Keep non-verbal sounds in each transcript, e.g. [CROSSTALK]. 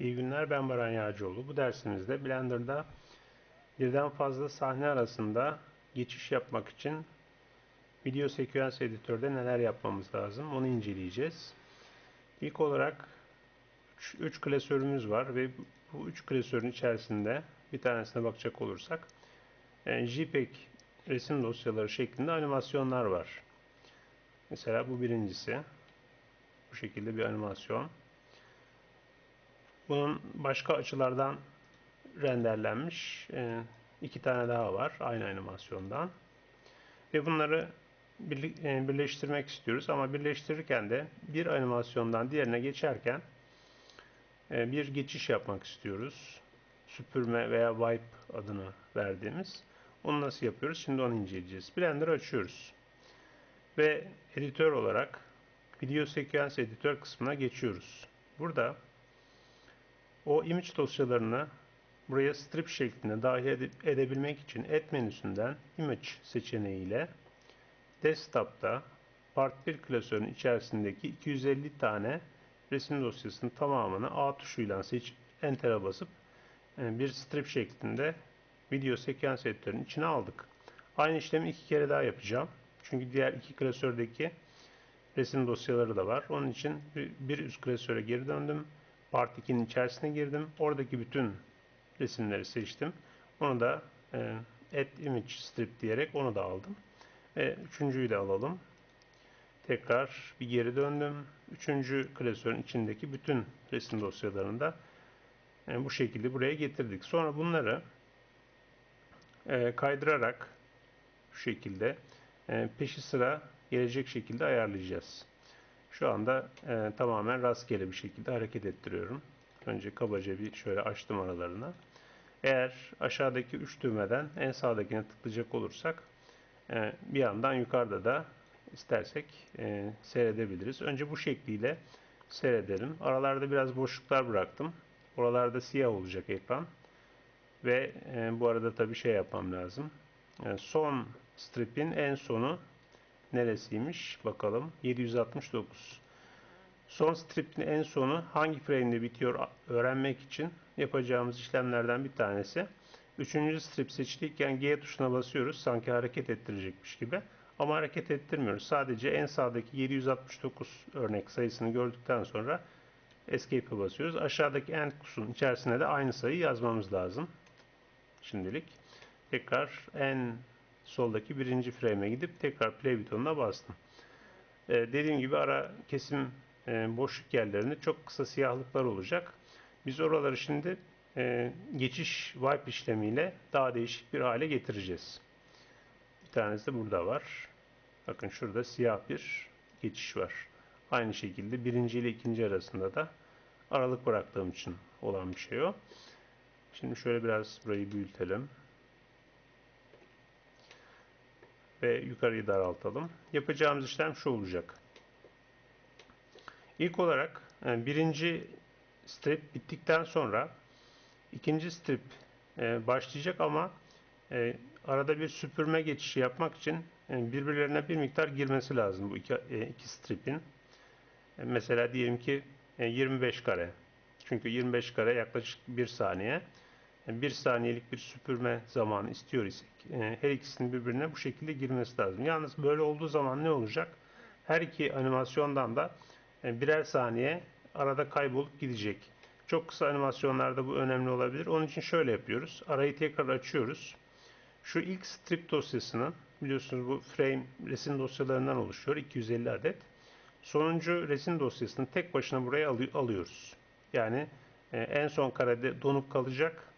İyi günler ben Baran Yağcıoğlu. Bu dersimizde Blender'da birden fazla sahne arasında geçiş yapmak için video seküans editörde neler yapmamız lazım onu inceleyeceğiz. İlk olarak 3 klasörümüz var ve bu 3 klasörün içerisinde bir tanesine bakacak olursak e, JPEG resim dosyaları şeklinde animasyonlar var. Mesela bu birincisi. Bu şekilde bir animasyon. Bunun başka açılardan renderlenmiş e, iki tane daha var aynı animasyondan. Ve bunları e, birleştirmek istiyoruz ama birleştirirken de bir animasyondan diğerine geçerken e, bir geçiş yapmak istiyoruz. Süpürme veya wipe adını verdiğimiz. Onu nasıl yapıyoruz? Şimdi onu inceleyeceğiz. Blender açıyoruz. Ve editör olarak video sekans editör kısmına geçiyoruz. Burada o image dosyalarını buraya strip şeklinde dahil edebilmek için Add menüsünden Image seçeneğiyle Desktop'ta Part 1 klasörün içerisindeki 250 tane resim dosyasının tamamını A tuşuyla seç Enter'a basıp e, bir strip şeklinde video sekans editörünün içine aldık. Aynı işlemi iki kere daha yapacağım. Çünkü diğer iki klasördeki resim dosyaları da var. Onun için bir üst klasöre geri döndüm. Part 2'nin içerisine girdim. Oradaki bütün resimleri seçtim. Onu da e, Add Image Strip diyerek onu da aldım. Ve üçüncüyü de alalım. Tekrar bir geri döndüm. Üçüncü klasörün içindeki bütün resim dosyalarını da e, bu şekilde buraya getirdik. Sonra bunları e, kaydırarak şu şekilde e, peşi sıra gelecek şekilde ayarlayacağız. Şu anda e, tamamen rastgele bir şekilde hareket ettiriyorum. Önce kabaca bir şöyle açtım aralarına. Eğer aşağıdaki 3 düğmeden en sağdakine tıklayacak olursak e, bir yandan yukarıda da istersek e, seyredebiliriz. Önce bu şekliyle seyredelim. Aralarda biraz boşluklar bıraktım. Oralarda siyah olacak ekran. Ve e, bu arada tabii şey yapmam lazım. E, son strip'in en sonu neresiymiş? Bakalım. 769. Son strip'in en sonu hangi frame'de bitiyor öğrenmek için yapacağımız işlemlerden bir tanesi. Üçüncü strip seçiliyken G tuşuna basıyoruz. Sanki hareket ettirecekmiş gibi. Ama hareket ettirmiyoruz. Sadece en sağdaki 769 örnek sayısını gördükten sonra Escape'e basıyoruz. Aşağıdaki end kutusunun içerisine de aynı sayıyı yazmamız lazım. Şimdilik. Tekrar en soldaki birinci frame'e gidip tekrar play butonuna bastım. Ee, dediğim gibi ara kesim e, boşluk yerlerinde çok kısa siyahlıklar olacak. Biz oraları şimdi e, geçiş wipe işlemiyle daha değişik bir hale getireceğiz. Bir tanesi de burada var. Bakın şurada siyah bir geçiş var. Aynı şekilde birinci ile ikinci arasında da aralık bıraktığım için olan bir şey o. Şimdi şöyle biraz burayı büyütelim. Ve yukarıyı daraltalım. Yapacağımız işlem şu olacak. İlk olarak e, birinci strip bittikten sonra ikinci strip e, başlayacak ama e, arada bir süpürme geçişi yapmak için birbirlerine bir miktar girmesi lazım bu iki stripin. Mesela diyelim ki 25 kare. Çünkü 25 kare yaklaşık 1 saniye. 1 saniyelik bir süpürme zamanı istiyor isek her ikisinin birbirine bu şekilde girmesi lazım. Yalnız böyle olduğu zaman ne olacak? Her iki animasyondan da birer saniye arada kaybolup gidecek. Çok kısa animasyonlarda bu önemli olabilir. Onun için şöyle yapıyoruz. Arayı tekrar açıyoruz. Şu ilk strip dosyasının biliyorsunuz bu frame resim dosyalarından oluşuyor. 250 adet. Sonuncu resim dosyasını tek başına buraya alıyoruz. Yani e, en son karede donup kalacak.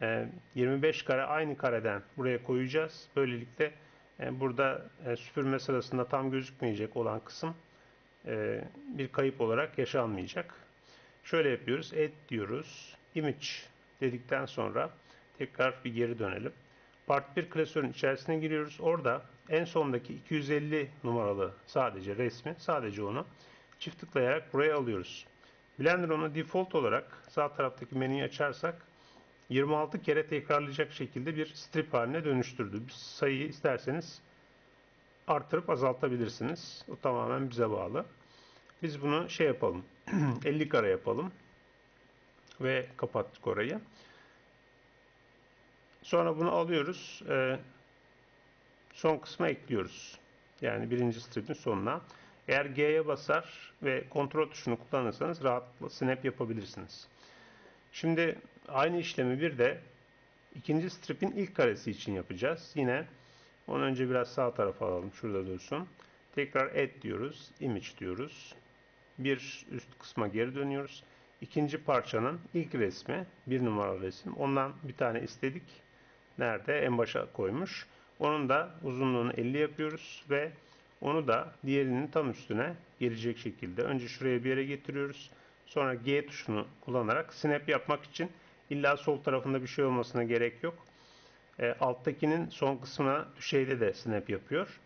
25 e, kare aynı kareden buraya koyacağız. Böylelikle e, burada süpürme sırasında tam gözükmeyecek olan kısım e, bir kayıp olarak yaşanmayacak. Şöyle yapıyoruz. Add diyoruz. Image dedikten sonra tekrar bir geri dönelim. Part 1 klasörün içerisine giriyoruz. Orada en sondaki 250 numaralı sadece resmi, sadece onu çift tıklayarak buraya alıyoruz. Blender onu default olarak sağ taraftaki menüyü açarsak 26 kere tekrarlayacak şekilde bir strip haline dönüştürdü. Sayıyı isterseniz artırıp azaltabilirsiniz. O tamamen bize bağlı. Biz bunu şey yapalım. [CLEARS THROAT] 50 kare yapalım. Ve kapattık orayı. Sonra bunu alıyoruz. E, son kısma ekliyoruz. Yani birinci stripin sonuna. Eğer G'ye basar ve kontrol tuşunu kullanırsanız rahatlıkla snap yapabilirsiniz. Şimdi aynı işlemi bir de ikinci stripin ilk karesi için yapacağız. Yine onu önce biraz sağ tarafa alalım. Şurada dursun. Tekrar add diyoruz. Image diyoruz. Bir üst kısma geri dönüyoruz. İkinci parçanın ilk resmi, bir numaralı resim. Ondan bir tane istedik. Nerede? En başa koymuş. Onun da uzunluğunu 50 yapıyoruz ve onu da diğerinin tam üstüne gelecek şekilde önce şuraya bir yere getiriyoruz. Sonra G tuşunu kullanarak snap yapmak için illa sol tarafında bir şey olmasına gerek yok. E, alttakinin son kısmına şeyde de snap yapıyor.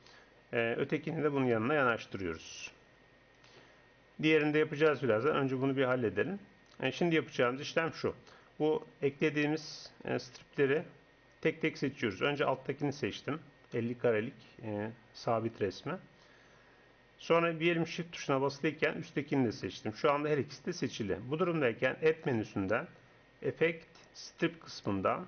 E, ötekini de bunun yanına yanaştırıyoruz. Diğerini de yapacağız birazdan. Önce bunu bir halledelim. E, şimdi yapacağımız işlem şu. Bu eklediğimiz e, stripleri tek tek seçiyoruz. Önce alttakini seçtim. 50 karelik e, sabit resmi. Sonra bir yerim shift tuşuna basılıyken üsttekini de seçtim. Şu anda her ikisi de seçili. Bu durumdayken Add menüsünden Effect Strip kısmından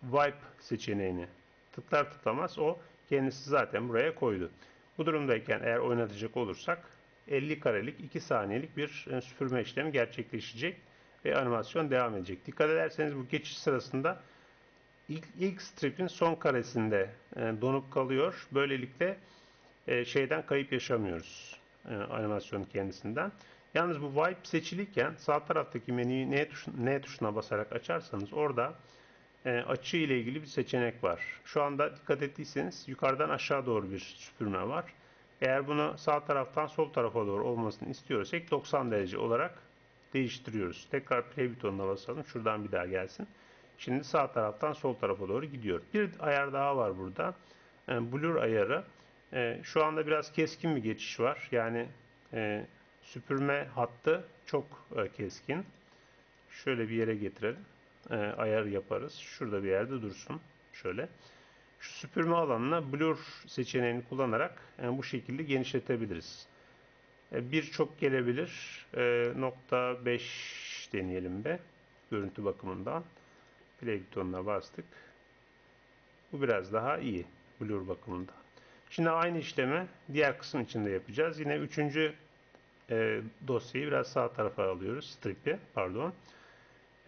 Wipe seçeneğini tıklar tıklamaz o kendisi zaten buraya koydu. Bu durumdayken eğer oynatacak olursak 50 karelik 2 saniyelik bir e, süpürme işlemi gerçekleşecek ve animasyon devam edecek. Dikkat ederseniz bu geçiş sırasında ilk, ilk strip'in son karesinde e, donup kalıyor. Böylelikle e, şeyden kayıp yaşamıyoruz e, animasyonun kendisinden. Yalnız bu wipe seçiliyken sağ taraftaki menüyü N, tuş, N tuşuna basarak açarsanız orada e, açı ile ilgili bir seçenek var. Şu anda dikkat ettiyseniz yukarıdan aşağı doğru bir süpürme var. Eğer bunu sağ taraftan sol tarafa doğru olmasını istiyorsak 90 derece olarak değiştiriyoruz. Tekrar play butonuna basalım. Şuradan bir daha gelsin. Şimdi sağ taraftan sol tarafa doğru gidiyor. Bir ayar daha var burada. E, blur ayarı. E, şu anda biraz keskin bir geçiş var. Yani e, süpürme hattı çok e, keskin. Şöyle bir yere getirelim. E, ayar yaparız. Şurada bir yerde dursun. Şöyle. Şu süpürme alanına blur seçeneğini kullanarak yani bu şekilde genişletebiliriz. E, bir çok gelebilir. E, nokta 5 deneyelim be. Görüntü bakımından. Play butonuna bastık. Bu biraz daha iyi. Blur bakımından. Şimdi aynı işlemi diğer kısım içinde yapacağız. Yine üçüncü e, dosyayı biraz sağ tarafa alıyoruz. Strip'i pardon.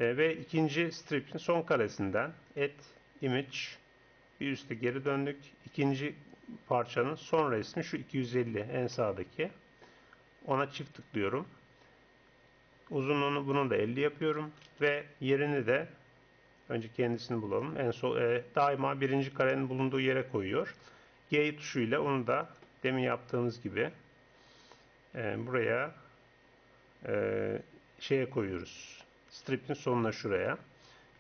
E, ve ikinci strip'in son karesinden add image bir üstte geri döndük. İkinci parçanın son resmi şu 250 en sağdaki. Ona çift tıklıyorum. Uzunluğunu bunun da 50 yapıyorum ve yerini de önce kendisini bulalım. En sol e, daima birinci karenin bulunduğu yere koyuyor. G tuşuyla onu da demin yaptığımız gibi e, buraya e, şeye koyuyoruz. Strip'in sonuna şuraya.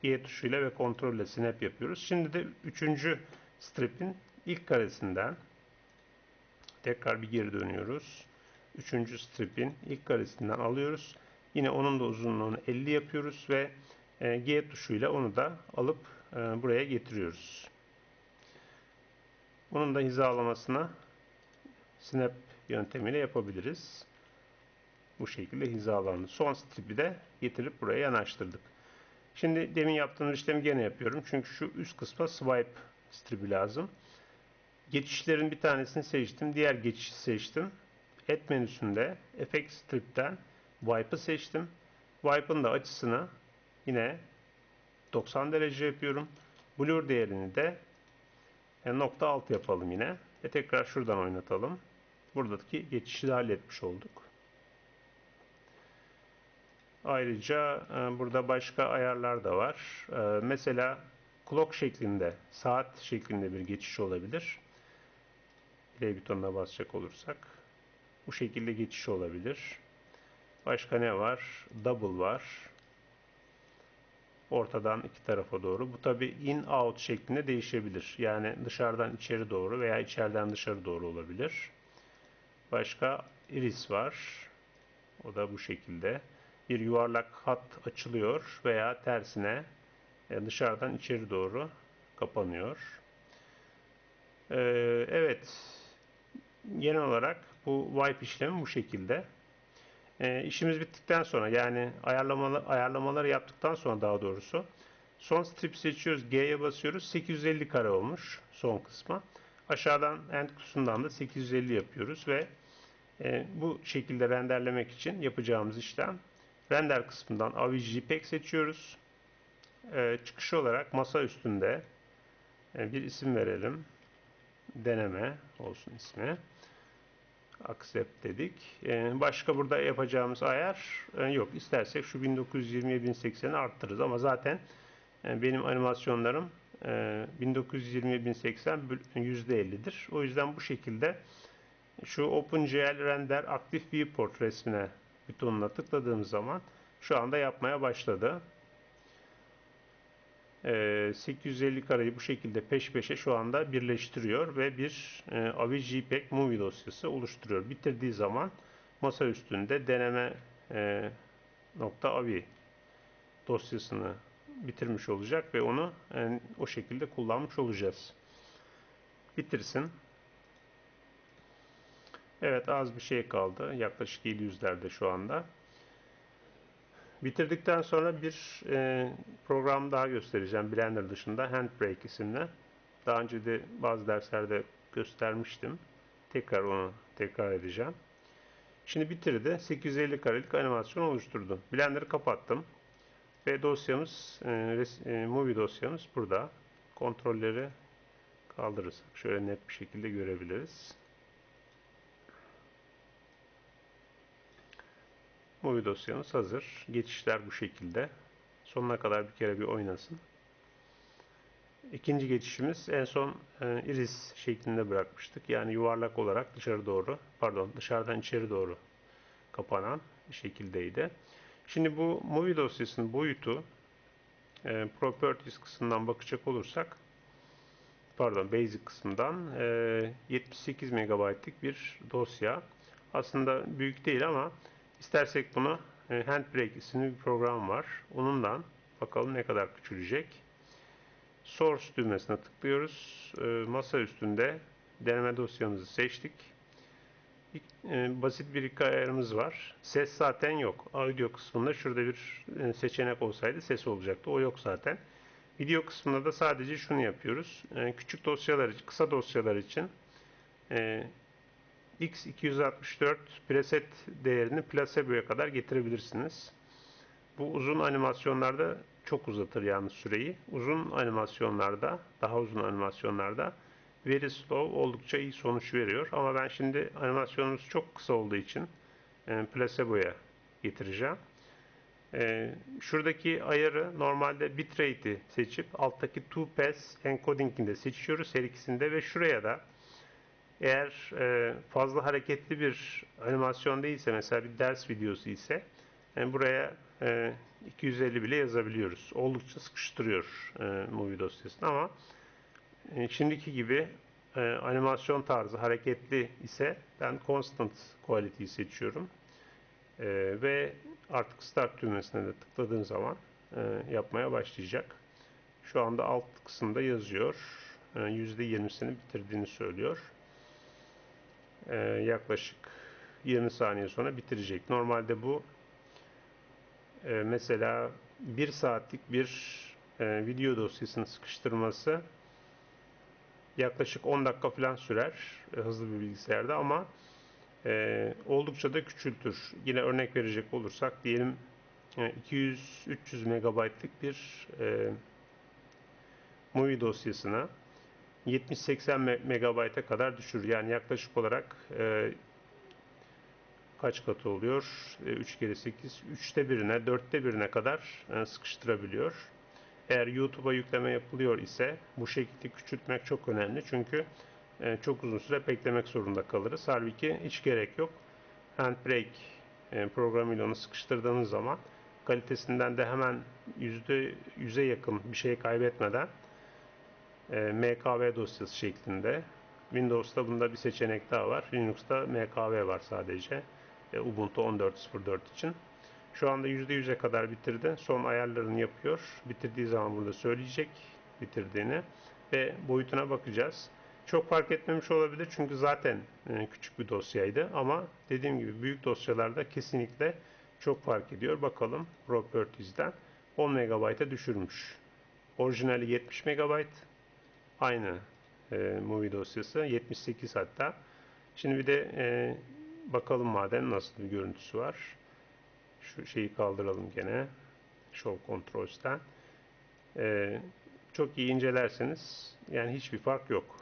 Y tuşuyla ve kontrolle snap yapıyoruz. Şimdi de üçüncü strip'in ilk karesinden tekrar bir geri dönüyoruz. Üçüncü strip'in ilk karesinden alıyoruz. Yine onun da uzunluğunu 50 yapıyoruz ve e, G tuşuyla onu da alıp e, buraya getiriyoruz. Bunun da hizalamasına snap yöntemiyle yapabiliriz. Bu şekilde hizalandı. Son strip'i de getirip buraya yanaştırdık. Şimdi demin yaptığımız işlemi gene yapıyorum. Çünkü şu üst kısma swipe strip'i lazım. Geçişlerin bir tanesini seçtim. Diğer geçişi seçtim. Add menüsünde Effect Strip'ten Wipe'ı seçtim. Wipe'ın da açısını yine 90 derece yapıyorum. Blur değerini de e, nokta alt yapalım yine. Ve tekrar şuradan oynatalım. Buradaki geçişi de halletmiş olduk. Ayrıca e, burada başka ayarlar da var. E, mesela clock şeklinde, saat şeklinde bir geçiş olabilir. Play butonuna basacak olursak. Bu şekilde geçiş olabilir. Başka ne var? Double var. Ortadan iki tarafa doğru. Bu tabi in out şeklinde değişebilir. Yani dışarıdan içeri doğru veya içeriden dışarı doğru olabilir. Başka iris var. O da bu şekilde bir yuvarlak hat açılıyor veya tersine e, dışarıdan içeri doğru kapanıyor. E, evet, genel olarak bu wipe işlemi bu şekilde. E, işimiz bittikten sonra yani ayarlamalar, ayarlamaları yaptıktan sonra daha doğrusu son strip seçiyoruz. G'ye basıyoruz. 850 kare olmuş son kısma. Aşağıdan end kutusundan da 850 yapıyoruz ve e, bu şekilde renderlemek için yapacağımız işlem render kısmından AVI JPEG seçiyoruz. E, çıkış olarak masa üstünde e, bir isim verelim. Deneme olsun ismi. Accept dedik. E, başka burada yapacağımız ayar e, yok. İstersek şu 1920'ye 1080'i arttırırız ama zaten e, benim animasyonlarım e, 1920'ye 1080 %50'dir. O yüzden bu şekilde şu OpenGL Render Active Viewport resmine butonuna tıkladığımız zaman şu anda yapmaya başladı. 850 kareyi bu şekilde peş peşe şu anda birleştiriyor ve bir e, AVI JPEG Movie dosyası oluşturuyor. Bitirdiği zaman masa üstünde deneme e, nokta AVI dosyasını bitirmiş olacak ve onu e, o şekilde kullanmış olacağız. Bitirsin. Evet az bir şey kaldı. Yaklaşık 700'lerde şu anda. Bitirdikten sonra bir e, program daha göstereceğim Blender dışında Handbrake isimli. Daha önce de bazı derslerde göstermiştim. Tekrar onu tekrar edeceğim. Şimdi bitirdi. 850 karelik animasyon oluşturdu. Blender'ı kapattım. Ve dosyamız, e, e, movie dosyamız burada. Kontrolleri kaldırırsak şöyle net bir şekilde görebiliriz. Movie dosyamız hazır. Geçişler bu şekilde. Sonuna kadar bir kere bir oynasın. İkinci geçişimiz en son e, iris şeklinde bırakmıştık. Yani yuvarlak olarak dışarı doğru, pardon dışarıdan içeri doğru kapanan şekildeydi. Şimdi bu movie dosyasının boyutu e, properties kısmından bakacak olursak pardon basic kısmından e, 78 MB'lik bir dosya. Aslında büyük değil ama İstersek bunu e, Handbrake isimli bir program var. Onundan bakalım ne kadar küçülecek. Source düğmesine tıklıyoruz. E, masa üstünde deneme dosyamızı seçtik. E, basit bir iki ayarımız var. Ses zaten yok. Audio kısmında şurada bir seçenek olsaydı ses olacaktı. O yok zaten. Video kısmında da sadece şunu yapıyoruz. Küçük dosyalar, kısa dosyalar için X264 preset değerini placebo'ya kadar getirebilirsiniz. Bu uzun animasyonlarda çok uzatır yani süreyi. Uzun animasyonlarda, daha uzun animasyonlarda very slow oldukça iyi sonuç veriyor. Ama ben şimdi animasyonumuz çok kısa olduğu için e, placebo'ya getireceğim. E, şuradaki ayarı normalde bitrate'i seçip alttaki two pass encoding'ini de seçiyoruz her ikisinde ve şuraya da eğer e, fazla hareketli bir animasyon değilse mesela bir ders videosu ise yani buraya e, 250 bile yazabiliyoruz. Oldukça sıkıştırıyor e, movie dosyasını ama e, şimdiki gibi e, animasyon tarzı hareketli ise ben constant quality'yi seçiyorum. E, ve artık start düğmesine de tıkladığım zaman e, yapmaya başlayacak. Şu anda alt kısımda yazıyor. E, %20'sini bitirdiğini söylüyor e, yaklaşık 20 saniye sonra bitirecek. Normalde bu e, mesela 1 saatlik bir e, video dosyasını sıkıştırması yaklaşık 10 dakika falan sürer e, hızlı bir bilgisayarda ama e, oldukça da küçültür. Yine örnek verecek olursak diyelim 200-300 megabaytlık bir e, movie dosyasına 70-80 MB'a kadar düşürür. Yani yaklaşık olarak e, kaç katı oluyor? E, 3 kere 8, 3'te birine, 4'te birine kadar e, sıkıştırabiliyor. Eğer YouTube'a yükleme yapılıyor ise bu şekilde küçültmek çok önemli. Çünkü e, çok uzun süre beklemek zorunda kalırız. Halbuki hiç gerek yok. Handbrake e, programıyla onu sıkıştırdığınız zaman kalitesinden de hemen %100'e yakın bir şey kaybetmeden MKV dosyası şeklinde. Windows'ta bunda bir seçenek daha var. Linux'ta MKV var sadece. E, Ubuntu 14.04 için. Şu anda %100'e kadar bitirdi. Son ayarlarını yapıyor. Bitirdiği zaman burada söyleyecek bitirdiğini. Ve boyutuna bakacağız. Çok fark etmemiş olabilir çünkü zaten e, küçük bir dosyaydı ama dediğim gibi büyük dosyalarda kesinlikle çok fark ediyor. Bakalım Properties'den 10 MB'a düşürmüş. Orijinali 70 MB. Aynı e, movie dosyası 78 hatta. Şimdi bir de e, bakalım maden nasıl bir görüntüsü var. Şu şeyi kaldıralım gene. Show Controls'ten. E, çok iyi incelerseniz yani hiçbir fark yok.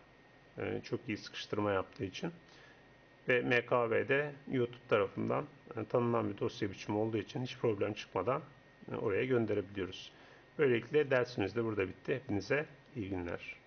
E, çok iyi sıkıştırma yaptığı için. Ve MKV'de YouTube tarafından e, tanınan bir dosya biçimi olduğu için hiç problem çıkmadan e, oraya gönderebiliyoruz. Böylelikle dersimiz de burada bitti. Hepinize iyi günler.